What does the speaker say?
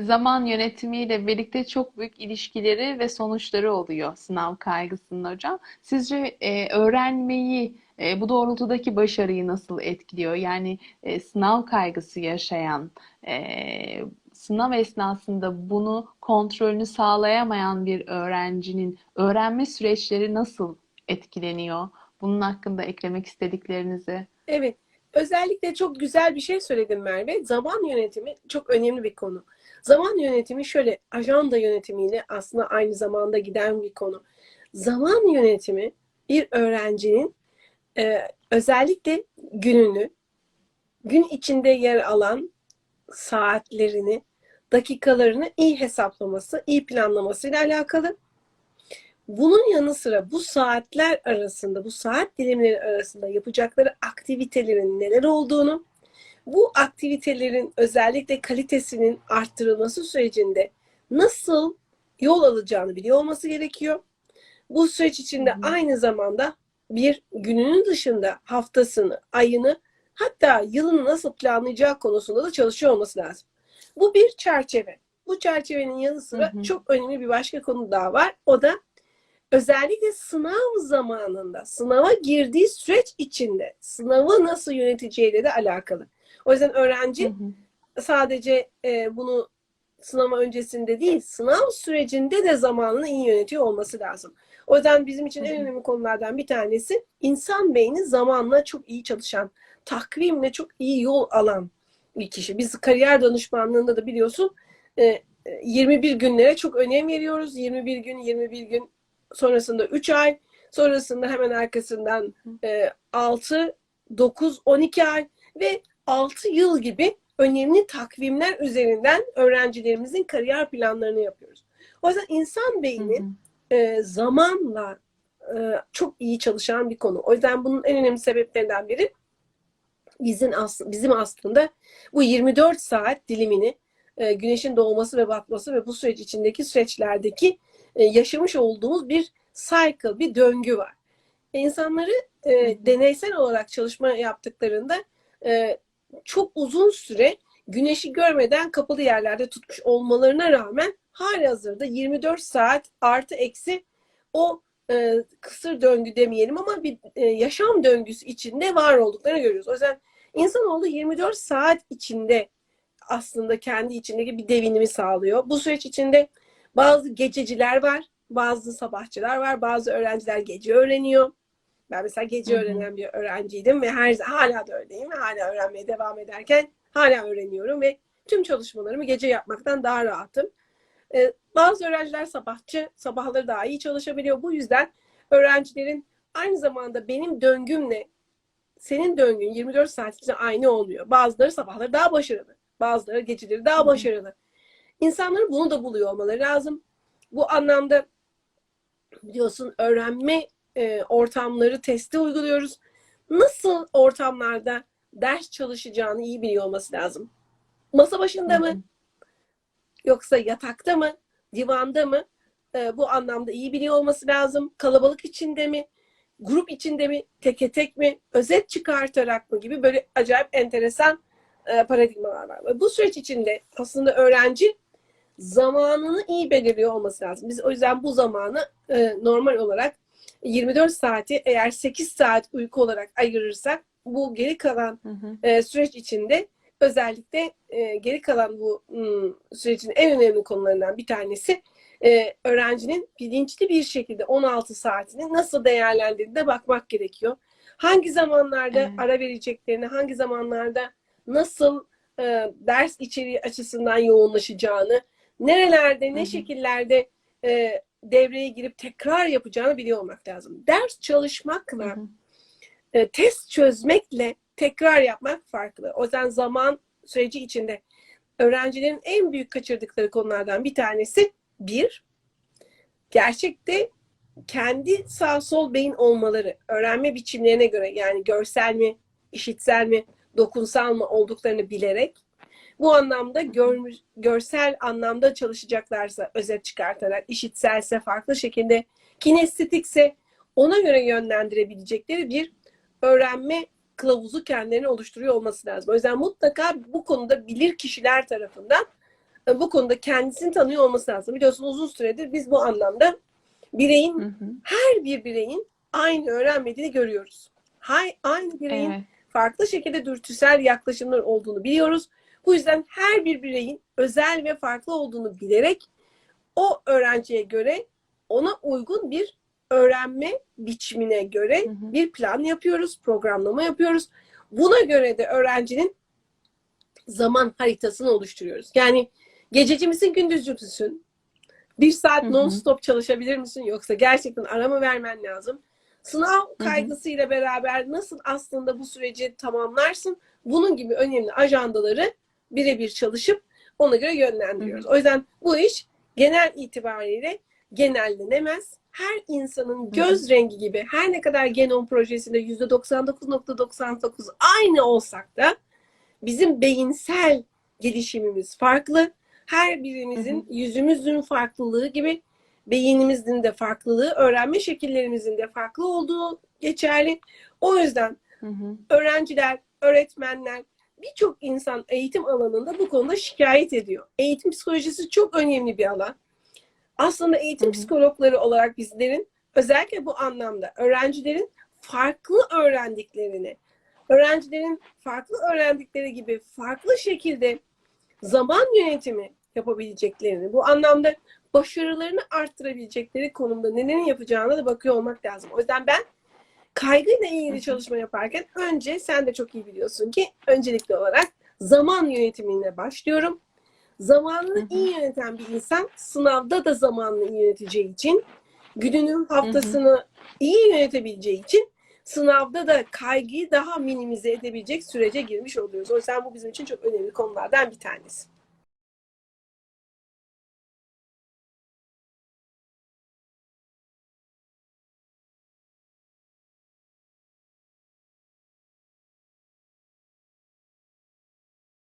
Zaman yönetimiyle birlikte çok büyük ilişkileri ve sonuçları oluyor sınav kaygısının hocam. Sizce e, öğrenmeyi, e, bu doğrultudaki başarıyı nasıl etkiliyor? Yani e, sınav kaygısı yaşayan, e, sınav esnasında bunu kontrolünü sağlayamayan bir öğrencinin öğrenme süreçleri nasıl etkileniyor? Bunun hakkında eklemek istediklerinizi. Evet. Özellikle çok güzel bir şey söyledin Merve. Zaman yönetimi çok önemli bir konu. Zaman yönetimi şöyle ajanda yönetimiyle aslında aynı zamanda giden bir konu. Zaman yönetimi bir öğrencinin e, özellikle gününü, gün içinde yer alan saatlerini, dakikalarını iyi hesaplaması, iyi planlamasıyla alakalı. Bunun yanı sıra bu saatler arasında, bu saat dilimleri arasında yapacakları aktivitelerin neler olduğunu, bu aktivitelerin özellikle kalitesinin arttırılması sürecinde nasıl yol alacağını biliyor olması gerekiyor. Bu süreç içinde aynı zamanda bir gününün dışında haftasını, ayını hatta yılını nasıl planlayacağı konusunda da çalışıyor olması lazım. Bu bir çerçeve. Bu çerçevenin yanı sıra Hı hı. çok önemli bir başka konu daha var. O da özellikle sınav zamanında, sınava girdiği süreç içinde sınavı nasıl yöneteceğiyle de alakalı. O yüzden öğrenci Hı hı. sadece e, bunu sınava öncesinde değil, sınav sürecinde de zamanını iyi yönetiyor olması lazım. O yüzden bizim için en önemli konulardan bir tanesi insan beyni zamanla çok iyi çalışan, takvimle çok iyi yol alan bir kişi. Biz kariyer danışmanlığında da biliyorsun e, e, 21 günlere çok önem veriyoruz. 21 gün, 21 gün sonrasında 3 ay, sonrasında hemen arkasından e, 6, 9, 12 ay ve 6 yıl gibi önemli takvimler üzerinden öğrencilerimizin kariyer planlarını yapıyoruz. O yüzden insan Hı beyni hı. e, zamanla e, çok iyi çalışan bir konu. O yüzden bunun en önemli sebeplerinden biri bizim aslında bizim aslında bu 24 saat dilimini e, güneşin doğması ve batması ve bu süreç içindeki süreçlerdeki e, yaşamış olduğumuz bir cycle, bir döngü var. E, İnsanları e, deneysel olarak çalışma yaptıklarında e, çok uzun süre güneşi görmeden kapalı yerlerde tutmuş olmalarına rağmen halihazırda 24 saat artı eksi o e, kısır döngü demeyelim ama bir e, yaşam döngüsü içinde var olduklarını görüyoruz. O yüzden insanoğlu 24 saat içinde aslında kendi içindeki bir devinimi sağlıyor. Bu süreç içinde bazı gececiler var, bazı sabahçılar var, bazı öğrenciler gece öğreniyor. Ben mesela gece öğrenen bir öğrenciydim ve her hala da öyleyim. ve Hala öğrenmeye devam ederken hala öğreniyorum ve tüm çalışmalarımı gece yapmaktan daha rahatım. Ee, bazı öğrenciler sabahçı, sabahları daha iyi çalışabiliyor. Bu yüzden öğrencilerin aynı zamanda benim döngümle senin döngün 24 saat içinde aynı olmuyor. Bazıları sabahları daha başarılı, bazıları geceleri daha başarılı. İnsanların bunu da buluyor olmaları lazım. Bu anlamda biliyorsun öğrenme e, ortamları testi uyguluyoruz. Nasıl ortamlarda ders çalışacağını iyi biliyor olması lazım. Masa başında mı yoksa yatakta mı, divanda mı? E, bu anlamda iyi biliyor olması lazım. Kalabalık içinde mi, grup içinde mi, teke tek mi, özet çıkartarak mı gibi böyle acayip enteresan e, paradigmalar var. Bu süreç içinde aslında öğrenci zamanını iyi belirliyor olması lazım. Biz o yüzden bu zamanı e, normal olarak 24 saati eğer 8 saat uyku olarak ayırırsak bu geri kalan Hı hı. e, süreç içinde özellikle e, geri kalan bu hmm, sürecin en önemli konularından bir tanesi e, öğrencinin bilinçli bir şekilde 16 saatini nasıl değerlendirdiğine bakmak gerekiyor. Hangi zamanlarda Evet. ara vereceklerini, hangi zamanlarda nasıl e, ders içeriği açısından yoğunlaşacağını, nerelerde, Hı ne hı. şekillerde e, devreye girip tekrar yapacağını biliyor olmak lazım. Ders Hı çalışmakla hı. e, test çözmekle tekrar yapmak farklı. O yüzden zaman süreci içinde öğrencilerin en büyük kaçırdıkları konulardan bir tanesi bir, gerçekte kendi sağ sol beyin olmaları, öğrenme biçimlerine göre yani görsel mi, işitsel mi, dokunsal mı olduklarını bilerek bu anlamda görmüş, görsel anlamda çalışacaklarsa özet çıkartarak, işitselse farklı şekilde, kinestetikse ona göre yönlendirebilecekleri bir öğrenme kılavuzu kendilerine oluşturuyor olması lazım. O yüzden mutlaka bu konuda bilir kişiler tarafından e, bu konuda kendisini tanıyor olması lazım. Biliyorsun uzun süredir biz bu anlamda bireyin, Hı hı. her bir bireyin aynı öğrenmediğini görüyoruz. Hay, aynı bireyin Evet. farklı şekilde dürtüsel yaklaşımlar olduğunu biliyoruz. Bu yüzden her bir bireyin özel ve farklı olduğunu bilerek o öğrenciye göre ona uygun bir öğrenme biçimine göre Hı hı. bir plan yapıyoruz, programlama yapıyoruz. Buna göre de öğrencinin zaman haritasını oluşturuyoruz. Yani gececi misin, gündüzcü müsün? Bir saat non-stop çalışabilir misin? Yoksa gerçekten ara mı vermen lazım? Sınav kaygısıyla beraber nasıl aslında bu süreci tamamlarsın? Bunun gibi önemli ajandaları birebir çalışıp ona göre yönlendiriyoruz. O yüzden bu iş genel itibariyle genellenemez. Her insanın göz rengi gibi her ne kadar genom projesinde %99.99 aynı olsak da bizim beyinsel gelişimimiz farklı. Her birimizin yüzümüzün farklılığı gibi beynimizin de farklılığı, öğrenme şekillerimizin de farklı olduğu geçerli. O yüzden Hı hı. öğrenciler, öğretmenler, birçok insan eğitim alanında bu konuda şikayet ediyor. Eğitim psikolojisi çok önemli bir alan. Aslında eğitim Hı hı. psikologları olarak bizlerin özellikle bu anlamda öğrencilerin farklı öğrendiklerini, öğrencilerin farklı öğrendikleri gibi farklı şekilde zaman yönetimi yapabileceklerini, bu anlamda başarılarını arttırabilecekleri konumda nelerin yapacağına da bakıyor olmak lazım. O yüzden ben kaygıyla ilgili çalışma yaparken önce sen de çok iyi biliyorsun ki öncelikli olarak zaman yönetimine başlıyorum. Zamanını iyi yöneten bir insan sınavda da zamanını iyi yöneteceği için, gününün haftasını iyi yönetebileceği için sınavda da kaygıyı daha minimize edebilecek sürece girmiş oluyoruz. O yüzden bu bizim için çok önemli konulardan bir tanesi.